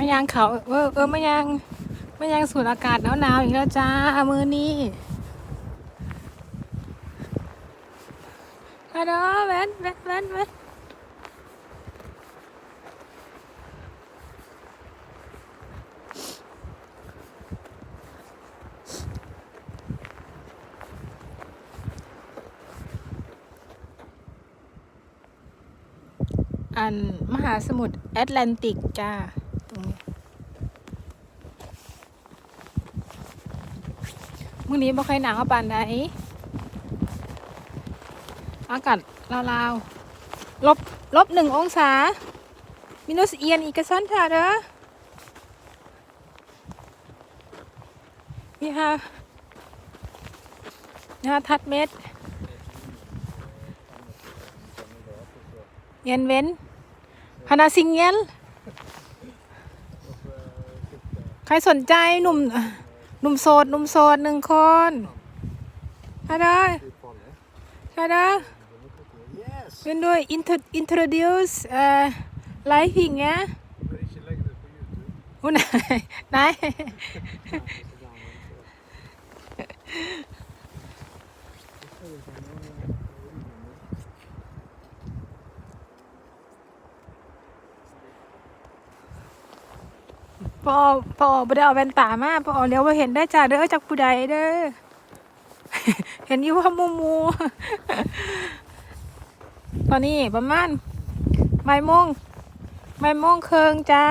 ายางเขาเออเออมายางมายางสูดอากาศหนาวๆอีกแล้วจ้ามือนี้ฮัลโหลแวนแวนแวนแวนอันมหาสมุทรแอตแลนติกจ้า ตรงนี้ มื้อนี้บ่ค่อยหนาวปานใดอากาศลาวๆลบลบหนึ่งองศา มินุสเอียนอีกซ้อนค่ะเด้อมีฮะมีฮะทัดเม็ดเย็นเว้นพนาซิงเยลใครสนใจหนุ่ม หนุ่มโสดหนุ่มโสดหนึ่งคนฮะเด้อฮะเด้อ Yes. เป็นด้วย intro introduce เอ่อ living เงี้ย Men ikke legg det på YouTube. อุ้นไปอบ่ได้เอาแว่นตามาปอเลี้ยวมาเห็นได้จ้าเด้อจากผู้ใดเด้อเห็นอยู่ว่ามูมู ตอนนี้ประมาณบ่ายโมงบ่ายโมงเครึ่งจ้า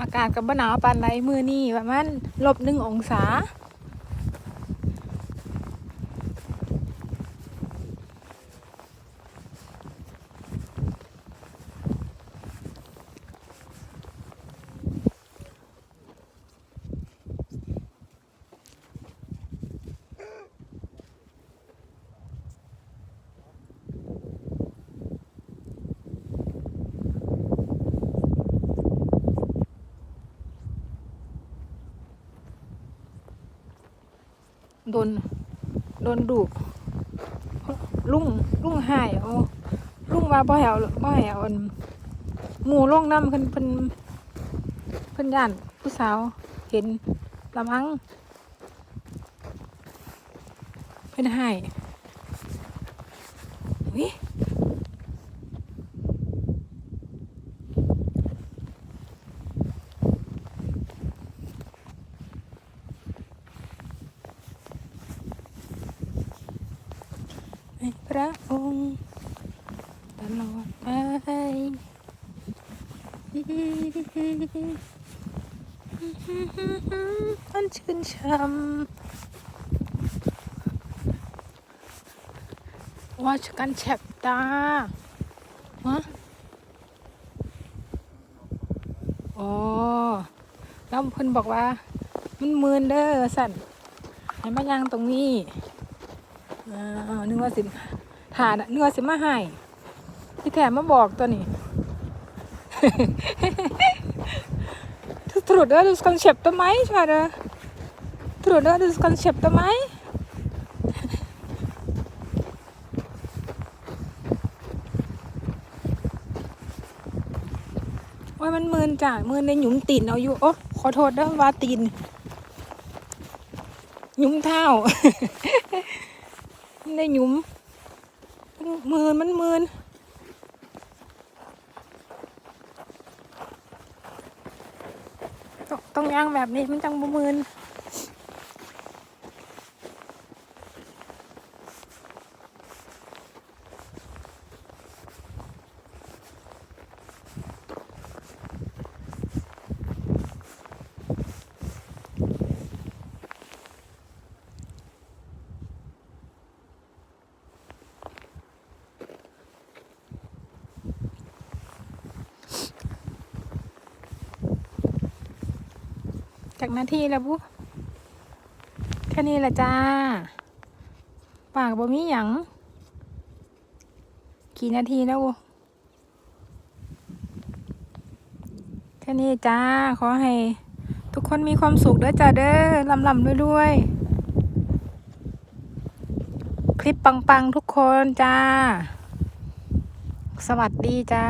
อากาศกับบ่หนาวปานใดมือนี่ประมาณลบหนึ่งองศา โดนโดนดุลุงลุงหายโอ้ลุงว่าบ่แหวบ่แหวอันหมู่ลงน้ำเพิ่นเพิ่นเพิ่นย่านผู้สาวเห็นละมั้งเพิ่นหายวิให้พระองค์ต ลอดไปมันชื่นช่ำว่าชกันแฉบตาฮะอ๋อแล้วเพิ่นบอกว่า มันมืนเด้อสั่นให้มายังตรงนี้อ่านึกว่าสิฐานนึกว่าสิมาให้ ที่แถมมาบอกตัวนี้ Du trodde du skulle kjøpe meg, kjære. Trodde du skulle kjøpe meg. โอ้มันมืนจ้ะมืนในหยุมตีนเอาอยู่ โอ้ขอโทษด้อว่าตีน หยุมเท้า ในหยุมมันมืนมันมืน ต้องต้อง ย่างแบบนี้มันจังบ่มืน จากหน้าที่แล้วบุแค่นี้ละจ้า ปากบ่มีหยังกี่นาทีแล้วบุแค่นี้จ้า ขอให้ ทุกคนมีความสุขเด้อจ้าเด้อลำลำๆรวยๆคลิปปัง ๆ ทุกคนจ้า สวัสดีจ้า